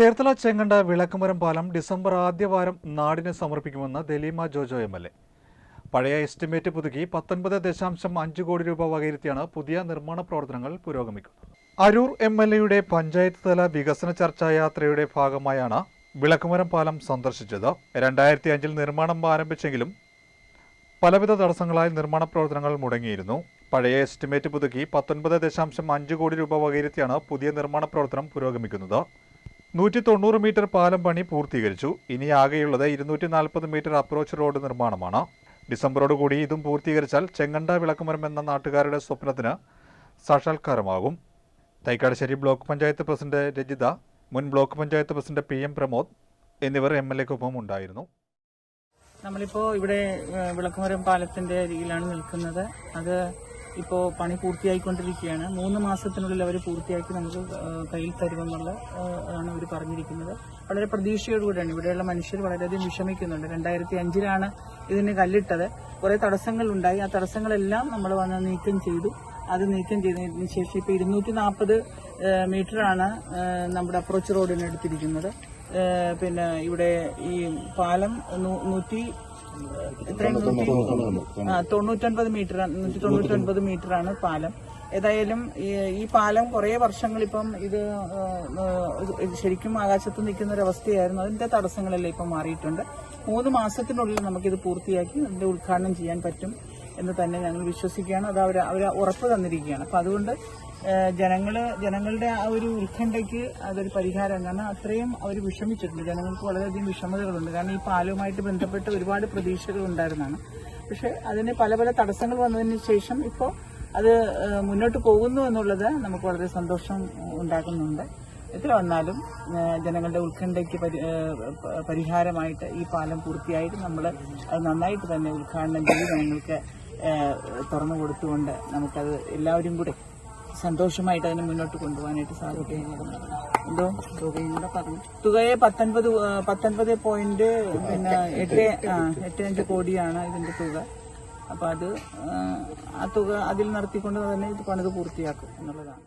ചേർത്തല ചെങ്ങണ്ട വിളക്കുമരം പാലം ഡിസംബർ ആദ്യവാരം നാടിന് സമർപ്പിക്കുമെന്ന് Daleema Jojo M L A. പഴയ എസ്റ്റിമേറ്റ് പുതുക്കി പത്തൊൻപത് ദശാംശം അഞ്ച് കോടി രൂപ വകയിരുത്തിയാണ് പുതിയ നിർമ്മാണ പ്രവർത്തനങ്ങൾ പുരോഗമിക്കുന്നത്. അരൂർ എം എൽ എയുടെ പഞ്ചായത്ത് തല വികസന ചർച്ചാ യാത്രയുടെ ഭാഗമായാണ് വിളക്കുമരം പാലം സന്ദർശിച്ചത്. രണ്ടായിരത്തി അഞ്ചിൽ നിർമ്മാണം ആരംഭിച്ചെങ്കിലും പലവിധ തടസ്സങ്ങളാൽ നിർമ്മാണ പ്രവർത്തനങ്ങൾ മുടങ്ങിയിരുന്നു. പഴയ എസ്റ്റിമേറ്റ് പുതുക്കി പത്തൊൻപത് ദശാംശം അഞ്ച് കോടി രൂപ വകയിരുത്തിയാണ് പുതിയ നിർമ്മാണ പ്രവർത്തനം പുരോഗമിക്കുന്നത്. നൂറ്റി തൊണ്ണൂറ് മീറ്റർ പാലം പണി പൂർത്തീകരിച്ചു. ഇനി ആകെയുള്ളത് ഇരുന്നൂറ്റി നാൽപ്പത് മീറ്റർ അപ്രോച്ച് റോഡ് നിർമ്മാണമാണ്. ഡിസംബറോടുകൂടി ഇതും പൂർത്തീകരിച്ചാൽ ചെങ്ങണ്ട വിളക്കുമരം എന്ന നാട്ടുകാരുടെ സ്വപ്നത്തിന് സാക്ഷാത്കാരമാകും. തൈക്കാടശ്ശേരി ബ്ലോക്ക് പഞ്ചായത്ത് പ്രസിഡന്റ് രജിത മുൻ block panchayat president P M Pramod എന്നിവർ എം എൽ എക്കൊപ്പം ഉണ്ടായിരുന്നു. നമ്മളിപ്പോ ഇവിടെ വിളക്കുമരം പാലത്തിന്റെ അരികിലാണ് നിൽക്കുന്നത്. അത് ഇപ്പോ പണി പൂർത്തിയായിക്കൊണ്ടിരിക്കുകയാണ്. മൂന്ന് മാസത്തിനുള്ളിൽ അവർ പൂർത്തിയാക്കി നമുക്ക് കയ്യിൽ തരുമെന്നുള്ള ആണ് അവർ പറഞ്ഞിരിക്കുന്നത്. വളരെ പ്രതീക്ഷയോടുകൂടിയാണ്. ഇവിടെയുള്ള മനുഷ്യർ വളരെയധികം വിഷമിക്കുന്നുണ്ട്. രണ്ടായിരത്തി അഞ്ചിലാണ് ഇതിന് കല്ലിട്ടത്. കുറെ തടസ്സങ്ങൾ ഉണ്ടായി ആ തടസ്സങ്ങളെല്ലാം നമ്മൾ വന്ന് നീക്കം ചെയ്തു. അത് നീക്കം ചെയ്തതിന് ശേഷം ഇപ്പോൾ ഇരുന്നൂറ്റി നാൽപ്പത് മീറ്ററാണ് നമ്മുടെ അപ്രോച്ച് റോഡിന് എടുത്തിരിക്കുന്നത് പിന്നെ ഇവിടെ ഈ പാലം നൂറ്റി തൊണ്ണൂറ്റൊൻപത് മീറ്റർ നൂറ്റി തൊണ്ണൂറ്റൊൻപത് മീറ്റർ ആണ് പാലം. ഏതായാലും ഈ- പാലം കുറേ വർഷങ്ങൾ ഇപ്പം ഇത് ശരിക്കും ആകാശത്ത് നിൽക്കുന്ന ഒരു അവസ്ഥയായിരുന്നു അതിന്റെ തടസ്സങ്ങളെല്ലാം ഇപ്പം മാറിയിട്ടുണ്ട്. മൂന്ന് മാസത്തിനുള്ളിൽ നമുക്കിത് പൂർത്തിയാക്കി അതിന്റെ ഉദ്ഘാടനം ചെയ്യാൻ പറ്റും. എന്ന് തന്നെ ഞങ്ങൾ വിശ്വസിക്കുകയാണ്. അത് അവർ അവർ ഉറപ്പ് തന്നിരിക്കുകയാണ്. അപ്പം അതുകൊണ്ട് ജനങ്ങൾ ജനങ്ങളുടെ ആ ഒരു ഉത്കണ്ഠയ്ക്ക് അതൊരു പരിഹാരം. കാരണം അത്രയും അവർ വിഷമിച്ചിട്ടുണ്ട്. ജനങ്ങൾക്ക് വളരെയധികം വിഷമതകളുണ്ട്. കാരണം ഈ പാലവുമായിട്ട് ബന്ധപ്പെട്ട് ഒരുപാട് പ്രതീക്ഷകൾ ഉണ്ടായിരുന്നതാണ് പക്ഷെ അതിന് പല പല തടസ്സങ്ങൾ വന്നതിന് ശേഷം ഇപ്പോൾ അത് മുന്നോട്ട് പോകുന്നു എന്നുള്ളത് നമുക്ക് വളരെ സന്തോഷം ഉണ്ടാക്കുന്നുണ്ട്. എത്ര വന്നാലും ജനങ്ങളുടെ ഉത്കണ്ഠയ്ക്ക് പരി- പരിഹാരമായിട്ട് ഈ പാലം പൂർത്തിയായിട്ട് നമ്മൾ നന്നായിട്ട് തന്നെ ഉദ്ഘാടനം ചെയ്ത് ജനങ്ങൾക്ക് തുറന്നു കൊടുത്തുകൊണ്ട് നമുക്കത് എല്ലാവരും കൂടെ സന്തോഷമായിട്ട് അതിനെ മുന്നോട്ട് കൊണ്ടുപോകാനായിട്ട് സാധിക്കും. എന്തോ? തുകയും കൂടെ പറഞ്ഞു. തുകയെ പത്തൊൻപത് പത്തൊൻപത് പോയിന്റ് പിന്നെ എട്ട് എട്ട് അഞ്ച് കോടിയാണ് ഇതിന്റെ തുക. അപ്പൊ അത് ആ തുക അതിൽ നടത്തിക്കൊണ്ട് തന്നെ ഇത് പണിത് പൂർത്തിയാക്കും എന്നുള്ളതാണ്.